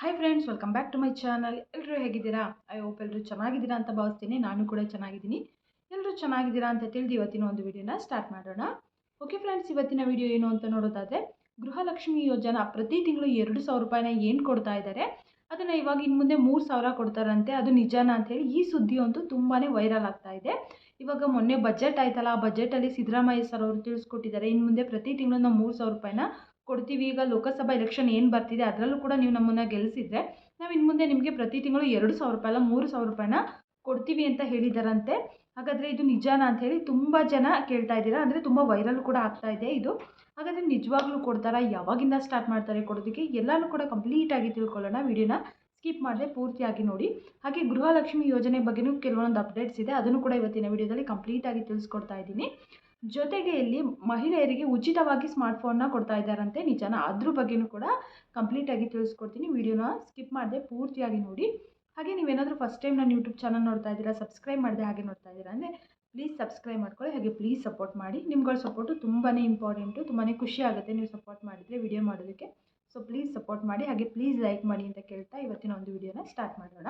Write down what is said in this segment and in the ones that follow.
Hi friends welcome back to my channel ಎಲ್ಲರೂ ಹೇಗಿದ್ದೀರಾ? I hope ಎಲ್ಲರೂ ಚೆನ್ನಾಗಿದ್ದೀರಾ ಅಂತ ಭಾವಿಸ್ತೀನಿ. ನಾನು ಕೂಡ ಚೆನ್ನಾಗಿದ್ದೀನಿ. ಎಲ್ಲರೂ ಚೆನ್ನಾಗಿದ್ದೀರಾ ಅಂತ ತಿಳಿದು ಇವತ್ತಿನ ಒಂದು ವಿಡಿಯೋನ ಸ್ಟಾರ್ಟ್ ಮಾಡೋಣ. ಓಕೆ ಫ್ರೆಂಡ್ಸ್ ಇವತ್ತಿನ ವಿಡಿಯೋ ಏನು ಅಂತ ನೋಡೋದಾದರೆ, ಗೃಹಲಕ್ಷ್ಮಿ ಯೋಜನಾ ಪ್ರತಿ ತಿಂಗಳು ಎರಡು ಸಾವಿರ ರೂಪಾಯಿನ ಏನು ಕೊಡ್ತಾ ಇದ್ದಾರೆ, ಅದನ್ನು ಇವಾಗ ಇನ್ನು ಮುಂದೆ ಮೂರು ಸಾವಿರ ಕೊಡ್ತಾರಂತೆ. ಅದು ನಿಜಾನ ಅಂತೇಳಿ ಈ ಸುದ್ದಿ ಅಂತೂ ತುಂಬಾ ವೈರಲ್ ಆಗ್ತಾ ಇದೆ. ಇವಾಗ ಮೊನ್ನೆ ಬಜೆಟ್ ಆಯ್ತಲ್ಲ, ಆ ಬಜೆಟಲ್ಲಿ ಸಿದ್ದರಾಮಯ್ಯ ಸರ್ ಅವರು ತಿಳಿಸ್ಕೊಟ್ಟಿದ್ದಾರೆ. ಇನ್ನು ಮುಂದೆ ಪ್ರತಿ ತಿಂಗಳು ನಾವು ಮೂರು ಸಾವಿರ ರೂಪಾಯಿನ ಕೊಡ್ತೀವಿ. ಈಗ ಲೋಕಸಭಾ ಎಲೆಕ್ಷನ್ ಏನು ಬರ್ತಿದೆ ಅದರಲ್ಲೂ ಕೂಡ ನೀವು ನಮ್ಮನ್ನು ಗೆಲ್ಲಿಸಿದ್ರೆ ನಾವು ಇನ್ನು ಮುಂದೆ ನಿಮಗೆ ಪ್ರತಿ ತಿಂಗಳು ಎರಡು ಸಾವಿರ ರೂಪಾಯಿ ಅಲ್ಲ ಮೂರು ಸಾವಿರ ರೂಪಾಯಿನ ಕೊಡ್ತೀವಿ ಅಂತ ಹೇಳಿದಾರಂತೆ. ಹಾಗಾದರೆ ಇದು ನಿಜಾನ ಅಂತ ಹೇಳಿ ತುಂಬ ಜನ ಕೇಳ್ತಾ ಇದ್ದೀರಾ. ಅಂದರೆ ತುಂಬ ವೈರಲ್ ಕೂಡ ಆಗ್ತಾ ಇದೆ ಇದು. ಹಾಗಾದರೆ ನಿಜವಾಗ್ಲೂ ಕೊಡ್ತಾರಾ? ಯಾವಾಗಿಂದ ಸ್ಟಾರ್ಟ್ ಮಾಡ್ತಾರೆ ಕೊಡೋದಕ್ಕೆ? ಎಲ್ಲನೂ ಕೂಡ ಕಂಪ್ಲೀಟಾಗಿ ತಿಳ್ಕೊಳ್ಳೋಣ. ವಿಡಿಯೋನ ಸ್ಕಿಪ್ ಮಾಡದೆ ಪೂರ್ತಿಯಾಗಿ ನೋಡಿ. ಹಾಗೆ ಗೃಹಲಕ್ಷ್ಮಿ ಯೋಜನೆ ಬಗ್ಗೆನೂ ಕೆಲವೊಂದು ಅಪ್ಡೇಟ್ಸ್ ಇದೆ. ಅದನ್ನು ಕೂಡ ಇವತ್ತಿನ ವಿಡಿಯೋದಲ್ಲಿ ಕಂಪ್ಲೀಟಾಗಿ ತಿಳಿಸ್ಕೊಡ್ತಾ ಇದ್ದೀನಿ. ಜೊತೆಗೆ ಇಲ್ಲಿ ಮಹಿಳೆಯರಿಗೆ ಉಚಿತವಾಗಿ ಸ್ಮಾರ್ಟ್ಫೋನ್ನ ಕೊಡ್ತಾ ಇದ್ದಾರಂತೆ. ನಿಜಾನ ಅದ್ರ ಬಗ್ಗೆನೂ ಕೂಡ ಕಂಪ್ಲೀಟಾಗಿ ತಿಳಿಸ್ಕೊಡ್ತೀನಿ. ವಿಡಿಯೋನ ಸ್ಕಿಪ್ ಮಾಡದೆ ಪೂರ್ತಿಯಾಗಿ ನೋಡಿ. ಹಾಗೆ ನೀವೇನಾದರೂ ಫಸ್ಟ್ ಟೈಮ್ ನಾನು ಯೂಟ್ಯೂಬ್ ಚಾನಲ್ ನೋಡ್ತಾ ಇದ್ದೀರಾ ಸಬ್ಸ್ಕ್ರೈಬ್ ಮಾಡದೆ ಹಾಗೆ ನೋಡ್ತಾ ಇದ್ದೀರಾ ಅಂದರೆ ಪ್ಲೀಸ್ ಸಬ್ಸ್ಕ್ರೈಬ್ ಮಾಡ್ಕೊಳ್ಳಿ. ಹಾಗೆ ಪ್ಲೀಸ್ ಸಪೋರ್ಟ್ ಮಾಡಿ. ನಿಮ್ಗಳ ಸಪೋರ್ಟು ತುಂಬಾ ಇಂಪಾರ್ಟೆಂಟು ತುಂಬಾ ಖುಷಿ ಆಗುತ್ತೆ ನೀವು ಸಪೋರ್ಟ್ ಮಾಡಿದರೆ ವಿಡಿಯೋ ಮಾಡೋದಕ್ಕೆ ಸೊ ಪ್ಲೀಸ್ ಸಪೋರ್ಟ್ ಮಾಡಿ, ಹಾಗೆ ಪ್ಲೀಸ್ ಲೈಕ್ ಮಾಡಿ ಅಂತ ಕೇಳ್ತಾ ಇವತ್ತಿನ ಒಂದು ವಿಡಿಯೋನ ಸ್ಟಾರ್ಟ್ ಮಾಡೋಣ.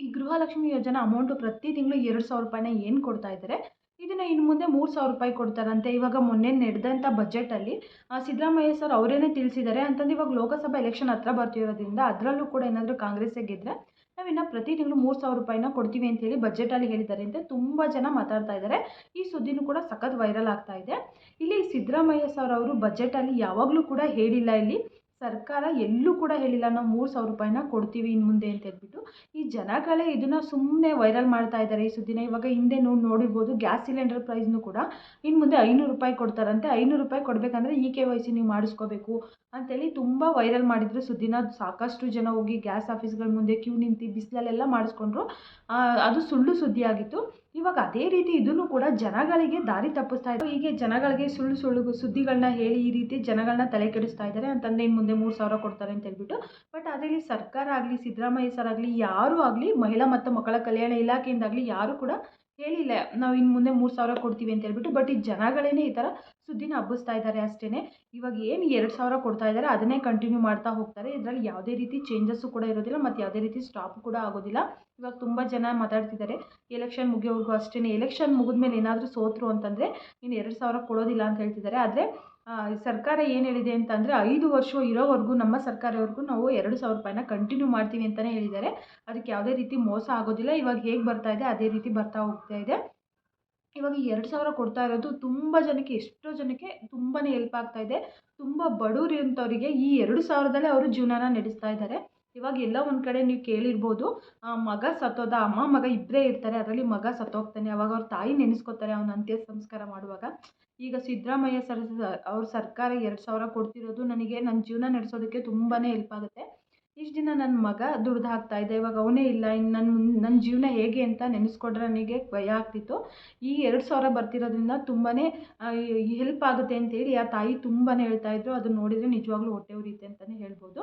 ಈ ಗೃಹಲಕ್ಷ್ಮಿ ಯೋಜನಾ ಅಮೌಂಟು ಪ್ರತಿ ತಿಂಗಳು ಎರಡು ಸಾವಿರ ರೂಪಾಯಿನ ಏನು ಕೊಡ್ತಾ ಇದ್ದಾರೆ? ಇದನ್ನು ಇನ್ನು ಮುಂದೆ ಮೂರು ಸಾವಿರ ರೂಪಾಯಿ ಕೊಡ್ತಾರಂತೆ. ಇವಾಗ ಮೊನ್ನೆ ನಡೆದಂಥ ಬಜೆಟಲ್ಲಿ ಸಿದ್ದರಾಮಯ್ಯ ಸರ್ ಅವರೇನೆ ತಿಳಿಸಿದ್ದಾರೆ. ಅಂತಂದು ಇವಾಗ ಲೋಕಸಭಾ ಎಲೆಕ್ಷನ್ ಹತ್ರ ಬರ್ತಿರೋದ್ರಿಂದ ಅದರಲ್ಲೂ ಕೂಡ ಏನಾದರೂ ಕಾಂಗ್ರೆಸ್ಸೇ ಗೆದ್ದರೆ ನಾವಿನ್ನು ಪ್ರತಿ ತಿಂಗಳು ಮೂರು ಸಾವಿರ ರೂಪಾಯಿನ ಕೊಡ್ತೀವಿ ಅಂತೇಳಿ ಬಜೆಟಲ್ಲಿ ಹೇಳಿದ್ದಾರೆ ಅಂತ ತುಂಬ ಜನ ಮಾತಾಡ್ತಾ ಇದ್ದಾರೆ. ಈ ಸುದ್ದಿನೂ ಕೂಡ ಸಖತ್ ವೈರಲ್ ಆಗ್ತಾ ಇದೆ. ಇಲ್ಲಿ ಸಿದ್ದರಾಮಯ್ಯ ಸರ್ ಅವರು ಬಜೆಟಲ್ಲಿ ಯಾವಾಗಲೂ ಕೂಡ ಹೇಳಿಲ್ಲ ಇಲ್ಲಿ. ಸರ್ಕಾರ ಎಲ್ಲೂ ಕೂಡ ಹೇಳಿಲ್ಲ, ನಾವು ಮೂರು ಸಾವಿರ ರೂಪಾಯಿನ ಕೊಡ್ತೀವಿ ಇನ್ನು ಮುಂದೆ ಅಂತ ಹೇಳ್ಬಿಟ್ಟು. ಈ ಜನಗಳೇ ಇದನ್ನು ಸುಮ್ಮನೆ ವೈರಲ್ ಮಾಡ್ತಾ ಇದ್ದಾರೆ ಈ ಸುದ್ದಿನ ಇವಾಗ ಹಿಂದೆ ನೋಡಿ ನೋಡಿರ್ಬೋದು, ಗ್ಯಾಸ್ ಸಿಲಿಂಡರ್ ಪ್ರೈಸ್ನು ಕೂಡ ಇನ್ನು ಮುಂದೆ ಐನೂರು ರೂಪಾಯಿ ಕೊಡ್ತಾರಂತೆ. ಐನೂರು ರೂಪಾಯಿ ಕೊಡಬೇಕಂದ್ರೆ ಇ ಕೆ ವೈ ಸಿ ನೀವು ಮಾಡಿಸ್ಕೋಬೇಕು ಅಂತೇಳಿ ತುಂಬ ವೈರಲ್ ಮಾಡಿದ್ರು ಸುದ್ದಿನ. ಸಾಕಷ್ಟು ಜನ ಹೋಗಿ ಗ್ಯಾಸ್ ಆಫೀಸ್ಗಳ ಮುಂದೆ ಕ್ಯೂ ನಿಂತು ಬಿಸಿಲಲ್ಲೆಲ್ಲ ಮಾಡಿಸ್ಕೊಂಡ್ರು. ಅದು ಸುಳ್ಳು ಸುದ್ದಿ ಆಗಿತ್ತು. ಇವಾಗ ಅದೇ ರೀತಿ ಇದನ್ನು ಕೂಡ ಜನಗಳಿಗೆ ದಾರಿ ತಪ್ಪಿಸ್ತಾ ಇದ್ದಾರೆ. ಹೀಗೆ ಜನಗಳಿಗೆ ಸುಳ್ಳು ಸುಳ್ಳು ಸುದ್ದಿಗಳನ್ನ ಹೇಳಿ ಈ ರೀತಿ ಜನಗಳನ್ನ ತಲೆ ಕೆಡಿಸ್ತಾ ಇದ್ದಾರೆ. ಅಂತಂದರೆ ಇನ್ ಮುಂದೆ ಮೂರು ಸಾವಿರ ಕೊಡ್ತಾರೆ ಅಂತ ಹೇಳ್ಬಿಟ್ಟು. ಬಟ್ ಅದರಲ್ಲಿ ಸರ್ಕಾರ ಆಗಲಿ, ಸಿದ್ದರಾಮಯ್ಯ ಸರ್ ಆಗಲಿ, ಯಾರೂ ಆಗಲಿ, ಮಹಿಳಾ ಮತ್ತು ಮಕ್ಕಳ ಕಲ್ಯಾಣ ಇಲಾಖೆಯಿಂದಾಗಲಿ ಯಾರೂ ಕೂಡ ಹೇಳಿಲ್ಲ. ನಾವು ಇನ್ನು ಮುಂದೆ ಮೂರು ಸಾವಿರ ಕೊಡ್ತೀವಿ ಅಂತ ಹೇಳ್ಬಿಟ್ಟು. ಬಟ್ ಈ ಜನಗಳೇ ಈ ಥರ ಸುದ್ದಿನ ಹಬ್ಬಿಸ್ತಾ ಇದ್ದಾರೆ ಅಷ್ಟೇ ಇವಾಗ ಏನು ಎರಡು ಸಾವಿರ ಕೊಡ್ತಾ ಇದ್ದಾರೆ, ಅದನ್ನೇ ಕಂಟಿನ್ಯೂ ಮಾಡ್ತಾ ಹೋಗ್ತಾರೆ. ಇದರಲ್ಲಿ ಯಾವುದೇ ರೀತಿ ಚೇಂಜಸ್ಸು ಕೂಡ ಇರೋದಿಲ್ಲ ಮತ್ತು ಯಾವುದೇ ರೀತಿ ಸ್ಟಾಪ್ ಕೂಡ ಆಗೋದಿಲ್ಲ. ಇವಾಗ ತುಂಬ ಜನ ಮಾತಾಡ್ತಿದ್ದಾರೆ ಎಲೆಕ್ಷನ್ ಮುಗಿಯೋವರೆಗೂ ಅಷ್ಟೇ ಎಲೆಕ್ಷನ್ ಮುಗಿದ್ಮೇಲೆ ಏನಾದರೂ ಸೋತರು ಅಂತಂದರೆ ನೀನು ಎರಡು ಸಾವಿರ ಕೊಡೋದಿಲ್ಲ ಅಂತ ಹೇಳ್ತಿದ್ದಾರೆ. ಆದರೆ ಸರ್ಕಾರ ಏನು ಹೇಳಿದೆ ಅಂತಂದರೆ ಐದು ವರ್ಷ ಇರೋವರೆಗೂ, ನಮ್ಮ ಸರ್ಕಾರವರೆಗೂ ನಾವು ಎರಡು ಸಾವಿರ ರೂಪಾಯಿನ ಕಂಟಿನ್ಯೂ ಮಾಡ್ತೀವಿ ಅಂತಲೇ ಹೇಳಿದ್ದಾರೆ. ಅದಕ್ಕೆ ಯಾವುದೇ ರೀತಿ ಮೋಸ ಆಗೋದಿಲ್ಲ. ಇವಾಗ ಹೇಗೆ ಬರ್ತಾ ಇದೆ, ಅದೇ ರೀತಿ ಬರ್ತಾ ಹೋಗ್ತಾ ಇದೆ. ಇವಾಗ ಎರಡು ಸಾವಿರ ಕೊಡ್ತಾ ಇರೋದು ತುಂಬ ಜನಕ್ಕೆ, ಎಷ್ಟೋ ಜನಕ್ಕೆ ತುಂಬಾ ಹೆಲ್ಪ್ ಆಗ್ತಾ ಇದೆ. ತುಂಬ ಬಡವ್ರು ಇಂಥವ್ರಿಗೆ ಈ ಎರಡು ಸಾವಿರದಲ್ಲೇ ಅವರು ಜೀವನನ ನಡೆಸ್ತಾ ಇದ್ದಾರೆ. ಇವಾಗ ಎಲ್ಲ ಒಂದು ಕಡೆ ನೀವು ಕೇಳಿರ್ಬೋದು ಮಗ ಸತ್ತೋದ, ಅಮ್ಮ ಮಗ ಇಬ್ಬರೇ ಇರ್ತಾರೆ, ಅದರಲ್ಲಿ ಮಗ ಸತ್ತೋಗ್ತಾನೆ, ಅವಾಗ ಅವ್ರ ತಾಯಿ ನೆನೆಸ್ಕೋತಾರೆ ಅವನ ಅಂತ್ಯ ಸಂಸ್ಕಾರ ಮಾಡುವಾಗ. ಈಗ ಸಿದ್ದರಾಮಯ್ಯ ಸರ್, ಅವ್ರ ಸರ್ಕಾರ ಎರಡು ಸಾವಿರ ಕೊಡ್ತಿರೋದು, ನನಗೆ ನನ್ನ ಜೀವನ ನಡೆಸೋದಕ್ಕೆ ತುಂಬಾ ಹೆಲ್ಪ್ ಆಗುತ್ತೆ. ಇಷ್ಟು ದಿನ ನನ್ನ ಮಗ ದುಡ್ದು ಇದ್ದೆ, ಇವಾಗ ಅವನೇ ಇಲ್ಲ ಇನ್ನು ನನ್ನ ನನ್ನ ಜೀವನ ಹೇಗೆ ಅಂತ ನೆನೆಸ್ಕೊಂಡ್ರೆ ನನಗೆ ಭಯ ಆಗ್ತಿತ್ತು. ಈ ಎರಡು ಸಾವಿರ ಬರ್ತಿರೋದ್ರಿಂದ ತುಂಬಾ ಹೆಲ್ಪ್ ಆಗುತ್ತೆ ಅಂತೇಳಿ ಆ ತಾಯಿ ತುಂಬಾ ಹೇಳ್ತಾ ಇದ್ರು. ಅದನ್ನ ನೋಡಿದರೆ ನಿಜವಾಗ್ಲೂ ಹೊಟ್ಟೆ ಉರಿಯುತ್ತೆ ಅಂತಲೇ ಹೇಳ್ಬೋದು.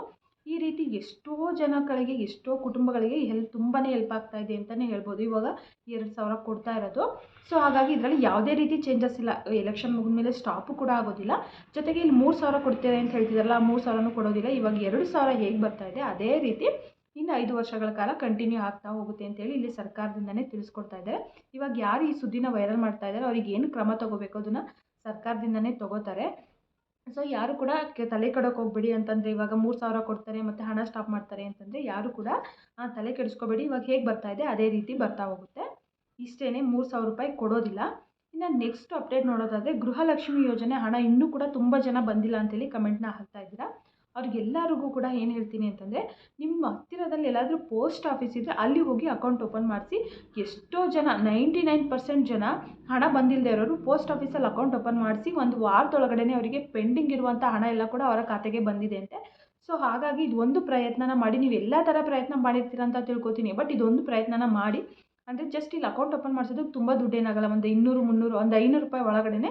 ಈ ರೀತಿ ಎಷ್ಟೋ ಜನಗಳಿಗೆ, ಎಷ್ಟೋ ಕುಟುಂಬಗಳಿಗೆ ಹೆಲ್ಪ್ ತುಂಬಾ ಹೆಲ್ಪ್ ಆಗ್ತಾ ಇದೆ ಅಂತಲೇ ಹೇಳ್ಬೋದು. ಇವಾಗ ಎರಡು ಸಾವಿರ ಕೊಡ್ತಾ ಇರೋದು. ಸೊ ಹಾಗಾಗಿ ಇದರಲ್ಲಿ ಯಾವುದೇ ರೀತಿ ಚೇಂಜಸ್ ಇಲ್ಲ. ಎಲೆಕ್ಷನ್ ಮುಗಿದ ಮೇಲೆ ಸ್ಟಾಪು ಕೂಡ ಆಗೋದಿಲ್ಲ. ಜೊತೆಗೆ ಇಲ್ಲಿ ಮೂರು ಸಾವಿರ ಕೊಡ್ತೀರಾ ಅಂತ ಹೇಳ್ತಿದ್ದಾರಲ್ಲ ಮೂರು ಸಾವಿರನೂ ಕೊಡೋದಿಲ್ಲ. ಇವಾಗ ಎರಡು ಸಾವಿರ ಹೇಗೆ ಬರ್ತಾ ಇದೆ, ಅದೇ ರೀತಿ ಇನ್ನು ಐದು ವರ್ಷಗಳ ಕಾಲ ಕಂಟಿನ್ಯೂ ಆಗ್ತಾ ಹೋಗುತ್ತೆ ಅಂತೇಳಿ ಇಲ್ಲಿ ಸರ್ಕಾರದಿಂದನೇ ತಿಳಿಸ್ಕೊಡ್ತಾ ಇದ್ದಾರೆ. ಇವಾಗ ಯಾರು ಈ ಸುದ್ದಿನ ವೈರಲ್ ಮಾಡ್ತಾ ಇದ್ದಾರೆ, ಅವ್ರಿಗೆ ಏನು ಕ್ರಮ ತಗೋಬೇಕು, ಅದನ್ನು ಸರ್ಕಾರದಿಂದನೇ ತೊಗೋತಾರೆ. ಸೊ ಯಾರು ಕೂಡ ತಲೆ ಕೆಡೋಕೆ ಹೋಗ್ಬೇಡಿ ಅಂತಂದರೆ ಇವಾಗ ಮೂರು ಸಾವಿರ ಕೊಡ್ತಾರೆ ಮತ್ತು ಹಣ ಸ್ಟಾಪ್ ಮಾಡ್ತಾರೆ ಅಂತಂದರೆ ಯಾರು ಕೂಡ ತಲೆ ಕೆಡಿಸ್ಕೋಬೇಡಿ. ಇವಾಗ ಹೇಗೆ ಬರ್ತಾ ಇದೆ ಅದೇ ರೀತಿ ಬರ್ತಾ ಹೋಗುತ್ತೆ. ಇಷ್ಟೇ ಮೂರು ಸಾವಿರ ರೂಪಾಯಿ ಕೊಡೋದಿಲ್ಲ. ಇನ್ನು ನೆಕ್ಸ್ಟ್ ಅಪ್ಡೇಟ್ ನೋಡೋದಾದರೆ ಗೃಹಲಕ್ಷ್ಮಿ ಯೋಜನೆ ಹಣ ಇನ್ನೂ ಕೂಡ ತುಂಬ ಜನ ಬಂದಿಲ್ಲ ಅಂತೇಳಿ ಕಮೆಂಟ್ನ ಹಾಕ್ತಾ ಇದ್ದೀರಾ. ಅವ್ರಿಗೆಲ್ಲರಿಗೂ ಕೂಡ ಏನು ಹೇಳ್ತೀನಿ ಅಂತಂದರೆ, ನಿಮ್ಮ ಹತ್ತಿರದಲ್ಲಿ ಎಲ್ಲಾದರೂ ಪೋಸ್ಟ್ ಆಫೀಸ್ ಇದ್ದರೆ ಅಲ್ಲಿ ಹೋಗಿ ಅಕೌಂಟ್ ಓಪನ್ ಮಾಡಿಸಿ. ಎಷ್ಟೋ ಜನ, ನೈಂಟಿ ನೈನ್ ಪರ್ಸೆಂಟ್ ಜನ ಹಣ ಬಂದಿಲ್ಲದೆ ಇರೋರು ಪೋಸ್ಟ್ ಆಫೀಸಲ್ಲಿ ಅಕೌಂಟ್ ಓಪನ್ ಮಾಡಿಸಿ ಒಂದು ವಾರದೊಳಗಡೆ ಅವರಿಗೆ ಪೆಂಡಿಂಗ್ ಇರುವಂಥ ಹಣ ಎಲ್ಲ ಕೂಡ ಅವರ ಖಾತೆಗೆ ಬಂದಿದೆ ಅಂತೆ. ಸೊ ಹಾಗಾಗಿ ಇದೊಂದು ಪ್ರಯತ್ನನ ಮಾಡಿ, ನೀವು ಎಲ್ಲ ಥರ ಪ್ರಯತ್ನ ಮಾಡಿರ್ತೀರ ಅಂತ ತಿಳ್ಕೊತೀನಿ. ಬಟ್ ಇದೊಂದು ಪ್ರಯತ್ನನ ಮಾಡಿ. ಅಂದರೆ ಜಸ್ಟ್ ಇಲ್ಲಿ ಅಕೌಂಟ್ ಓಪನ್ ಮಾಡಿಸೋದಕ್ಕೆ ತುಂಬ ದುಡ್ಡೇನಾಗಲ್ಲ. ಒಂದು ಇನ್ನೂರು, ಮುನ್ನೂರು, ಒಂದು ಐನೂರು ರೂಪಾಯಿ ಒಳಗಡೆ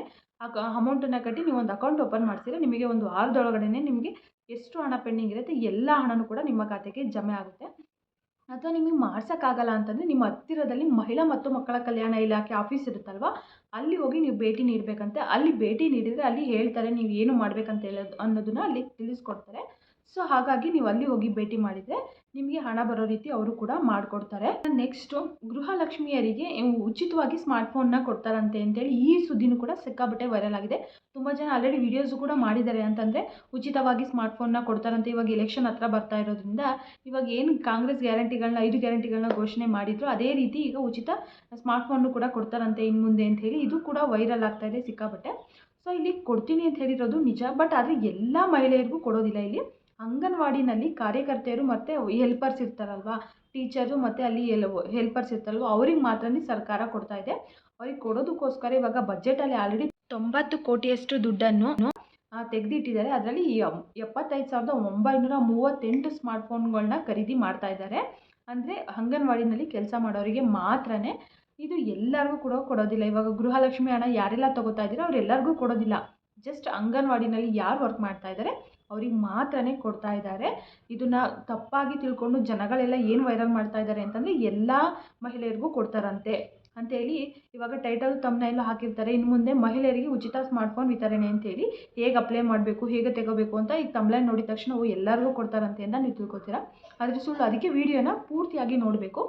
ಅಮೌಂಟನ್ನು ಕಟ್ಟಿ ನೀವು ಒಂದು ಅಕೌಂಟ್ ಓಪನ್ ಮಾಡಿಸಿದ್ರೆ ನಿಮಗೆ ಒಂದು ವಾರದೊಳಗಡೆ ನಿಮಗೆ ಎಷ್ಟು ಹಣ ಪೆಂಡಿಂಗ್ ಇರುತ್ತೆ, ಎಲ್ಲ ಹಣನೂ ಕೂಡ ನಿಮ್ಮ ಖಾತೆಗೆ ಜಮೆ ಆಗುತ್ತೆ. ಅಥವಾ ನಿಮಗೆ ಮಾಡ್ಸೋಕ್ಕಾಗಲ್ಲ ಅಂತಂದರೆ ನಿಮ್ಮ ಹತ್ತಿರದಲ್ಲಿ ಮಹಿಳಾ ಮತ್ತು ಮಕ್ಕಳ ಕಲ್ಯಾಣ ಇಲಾಖೆ ಆಫೀಸ್ ಇರುತ್ತಲ್ವ, ಅಲ್ಲಿ ಹೋಗಿ ನೀವು ಭೇಟಿ ನೀಡಬೇಕಂತೆ. ಅಲ್ಲಿ ಭೇಟಿ ನೀಡಿದರೆ ಅಲ್ಲಿ ಹೇಳ್ತಾರೆ, ನೀವು ಏನು ಮಾಡಬೇಕಂತ ಹೇಳೋದು ಅನ್ನೋದನ್ನು ಅಲ್ಲಿ ತಿಳಿಸ್ಕೊಡ್ತಾರೆ. ಸೊ ಹಾಗಾಗಿ ನೀವು ಅಲ್ಲಿ ಹೋಗಿ ಭೇಟಿ ಮಾಡಿದರೆ ನಿಮಗೆ ಹಣ ಬರೋ ರೀತಿ ಅವರು ಕೂಡ ಮಾಡಿಕೊಡ್ತಾರೆ. ನೆಕ್ಸ್ಟು ಗೃಹಲಕ್ಷ್ಮಿಯರಿಗೆ ಉಚಿತವಾಗಿ ಸ್ಮಾರ್ಟ್ಫೋನ್ನ ಕೊಡ್ತಾರಂತೆ ಅಂತೇಳಿ ಈ ಸುದ್ದಿನೂ ಕೂಡ ಸಿಕ್ಕಾಬಟ್ಟೆ ವೈರಲ್ ಆಗಿದೆ. ತುಂಬ ಜನ ಆಲ್ರೆಡಿ ವೀಡಿಯೋಸ್ ಕೂಡ ಮಾಡಿದ್ದಾರೆ ಅಂತಂದರೆ ಉಚಿತವಾಗಿ ಸ್ಮಾರ್ಟ್ಫೋನ್ನ ಕೊಡ್ತಾರಂತೆ. ಇವಾಗ ಎಲೆಕ್ಷನ್ ಹತ್ರ ಬರ್ತಾ ಇರೋದ್ರಿಂದ ಇವಾಗ ಏನು ಕಾಂಗ್ರೆಸ್ ಗ್ಯಾರಂಟಿಗಳನ್ನ ಐದು ಗ್ಯಾರಂಟಿಗಳನ್ನ ಘೋಷಣೆ ಮಾಡಿದ್ರು, ಅದೇ ರೀತಿ ಈಗ ಉಚಿತ ಸ್ಮಾರ್ಟ್ಫೋನ್ನು ಕೂಡ ಕೊಡ್ತಾರಂತೆ ಇನ್ನು ಮುಂದೆ ಅಂತ ಇದು ಕೂಡ ವೈರಲ್ ಆಗ್ತಾ ಇದೆ ಸಿಕ್ಕಾಬಟ್ಟೆ ಸೊ ಇಲ್ಲಿ ಕೊಡ್ತೀನಿ ಅಂತ ಹೇಳಿರೋದು ನಿಜ ಬಟ್ ಆದರೆ ಎಲ್ಲ ಮಹಿಳೆಯರಿಗೂ ಕೊಡೋದಿಲ್ಲ ಇಲ್ಲಿ. ಅಂಗನವಾಡಿನಲ್ಲಿ ಕಾರ್ಯಕರ್ತೆಯರು ಮತ್ತು ಹೆಲ್ಪರ್ಸ್ ಇರ್ತಾರಲ್ವ? ಟೀಚರು ಮತ್ತು ಅಲ್ಲಿ ಹೆಲ್ಪರ್ಸ್ ಇರ್ತಾರಲ್ವ? ಅವ್ರಿಗೆ ಮಾತ್ರನೇ ಸರ್ಕಾರ ಕೊಡ್ತಾ ಇದೆ. ಅವ್ರಿಗೆ ಕೊಡೋದಕ್ಕೋಸ್ಕರ ಇವಾಗ ಬಜೆಟಲ್ಲಿ ಆಲ್ರೆಡಿ ತೊಂಬತ್ತು ಕೋಟಿಯಷ್ಟು ದುಡ್ಡನ್ನು ತೆಗೆದಿಟ್ಟಿದ್ದಾರೆ. ಅದರಲ್ಲಿ ಎಪ್ಪತ್ತೈದು ಸಾವಿರದ ಒಂಬೈನೂರ ಮೂವತ್ತೆಂಟು ಸ್ಮಾರ್ಟ್ಫೋನ್ಗಳನ್ನ ಖರೀದಿ ಮಾಡ್ತಾ ಇದ್ದಾರೆ. ಅಂದರೆ ಅಂಗನವಾಡಿನಲ್ಲಿ ಕೆಲಸ ಮಾಡೋರಿಗೆ ಮಾತ್ರನೇ ಇದು ಎಲ್ಲರಿಗೂ ಕೂಡ ಕೊಡೋದಿಲ್ಲ. ಇವಾಗ ಗೃಹಲಕ್ಷ್ಮಿ ಹಣ ಯಾರೆಲ್ಲ ತಗೋತಾ ಇದ್ದೀರೋ ಅವರೆಲ್ಲರಿಗೂ ಕೊಡೋದಿಲ್ಲ. ಜಸ್ಟ್ ಅಂಗನವಾಡಿನಲ್ಲಿ ಯಾರು ವರ್ಕ್ ಮಾಡ್ತಾ ಇದ್ದಾರೆ? ಅವ್ರಿಗೆ ಮಾತ್ರನೇ ಕೊಡ್ತಾ ಇದ್ದಾರೆ. ಇದನ್ನು ತಪ್ಪಾಗಿ ತಿಳ್ಕೊಂಡು ಜನಗಳೆಲ್ಲ ಏನು ವೈರಲ್ ಮಾಡ್ತಾ ಇದ್ದಾರೆ ಅಂತಂದರೆ ಎಲ್ಲ ಮಹಿಳೆಯರಿಗೂ ಕೊಡ್ತಾರಂತೆ. ಅಂತೇಳಿ ಇವಾಗ ಟೈಟಲ್ ತಮ್ಮನೆಲ್ಲ ಹಾಕಿರ್ತಾರೆ. ಇನ್ನು ಮುಂದೆ ಮಹಿಳೆಯರಿಗೆ ಉಚಿತ ಸ್ಮಾರ್ಟ್ಫೋನ್ ವಿತರಣೆ ಅಂತೇಳಿ ಹೇಗೆ ಅಪ್ಲೈ ಮಾಡಬೇಕು, ಹೇಗೆ ತೆಗೋಬೇಕು ಅಂತ ಈಗ ತಮ್ಲೈನ್ ನೋಡಿದ ತಕ್ಷಣ ಓ, ಎಲ್ಲರಿಗೂ ಕೊಡ್ತಾರಂತೆ ಅಂತ ನೀವು ತಿಳ್ಕೊತೀರಾ? ಆದರೆ ಸುಳ್ಳು, ಅದಕ್ಕೆ ವಿಡಿಯೋನ ಪೂರ್ತಿಯಾಗಿ ನೋಡಬೇಕು.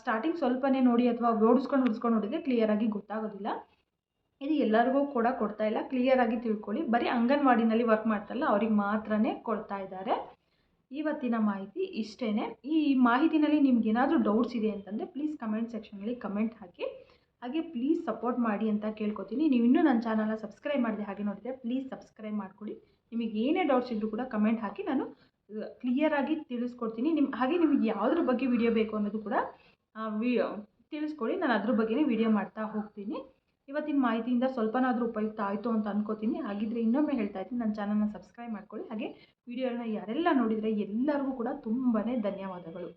ಸ್ಟಾರ್ಟಿಂಗ್ ಸ್ವಲ್ಪನೇ ನೋಡಿ ಅಥವಾ ಓಡಿಸ್ಕೊಂಡು ನೋಡಿದ್ರೆ ನೋಡಿದರೆ ಕ್ಲಿಯರಾಗಿ ಗೊತ್ತಾಗೋದಿಲ್ಲ. ಇದು ಎಲ್ಲರಿಗೂ ಕೂಡ ಕೊಡ್ತಾ ಇಲ್ಲ. ಕ್ಲಿಯರಾಗಿ ತಿಳ್ಕೊಳ್ಳಿ. ಬರೀ ಅಂಗನವಾಡಿನಲ್ಲಿ ವರ್ಕ್ ಮಾಡ್ತಾರಲ್ಲ, ಅವ್ರಿಗೆ ಮಾತ್ರನೇ ಕೊಡ್ತಾ ಇದ್ದಾರೆ. ಇವತ್ತಿನ ಮಾಹಿತಿ ಇಷ್ಟೇ ಈ ಮಾಹಿತಿನಲ್ಲಿ ನಿಮ್ಗೆ ಏನಾದರೂ ಡೌಟ್ಸ್ ಇದೆ ಅಂತಂದರೆ ಪ್ಲೀಸ್ ಕಮೆಂಟ್ ಸೆಕ್ಷನಲ್ಲಿ ಕಮೆಂಟ್ ಹಾಕಿ. ಹಾಗೆ ಪ್ಲೀಸ್ ಸಪೋರ್ಟ್ ಮಾಡಿ ಅಂತ ಕೇಳ್ಕೊತೀನಿ. ನೀವು ಇನ್ನೂ ನನ್ನ ಚಾನಲ್ನ ಸಬ್ಸ್ಕ್ರೈಬ್ ಮಾಡಿದೆ ಹಾಗೆ ನೋಡಿದರೆ ಪ್ಲೀಸ್ ಸಬ್ಸ್ಕ್ರೈಬ್ ಮಾಡ್ಕೊಳ್ಳಿ. ನಿಮಗೆ ಏನೇ ಡೌಟ್ಸ್ ಇದ್ದರೂ ಕೂಡ ಕಮೆಂಟ್ ಹಾಕಿ. ನಾನು ಕ್ಲಿಯರಾಗಿ ತಿಳಿಸ್ಕೊಡ್ತೀನಿ. ನಿಮ್ಮ ಹಾಗೆ ನಿಮಗೆ ಯಾವುದ್ರ ಬಗ್ಗೆ ವಿಡಿಯೋ ಬೇಕು ಅನ್ನೋದು ಕೂಡ ವಿ ತಿಳಿಸ್ಕೊಡಿ. ನಾನು ಅದ್ರ ಬಗ್ಗೆನೇ ವಿಡಿಯೋ ಮಾಡ್ತಾ ಹೋಗ್ತೀನಿ. ಇವತ್ತಿನ ಮಾಹಿತಿಯಿಂದ ಸ್ವಲ್ಪನಾದರೂ ಉಪಯುಕ್ತ ಆಯಿತು ಅಂತ ಅನ್ಕೋತೀನಿ. ಹಾಗಿದ್ರೆ ಇನ್ನೊಮ್ಮೆ ಹೇಳ್ತಾ ಇದ್ದೀನಿ. ನನ್ನ ಚಾನಲ್ನ ಸಬ್ಸ್ಕ್ರೈಬ್ ಮಾಡ್ಕೊಳ್ಳಿ. ಹಾಗೆ ವಿಡಿಯೋನ ಯಾರೆಲ್ಲ ನೋಡಿದರೆ ಎಲ್ಲರಿಗೂ ಕೂಡ ತುಂಬಾ ಧನ್ಯವಾದಗಳು.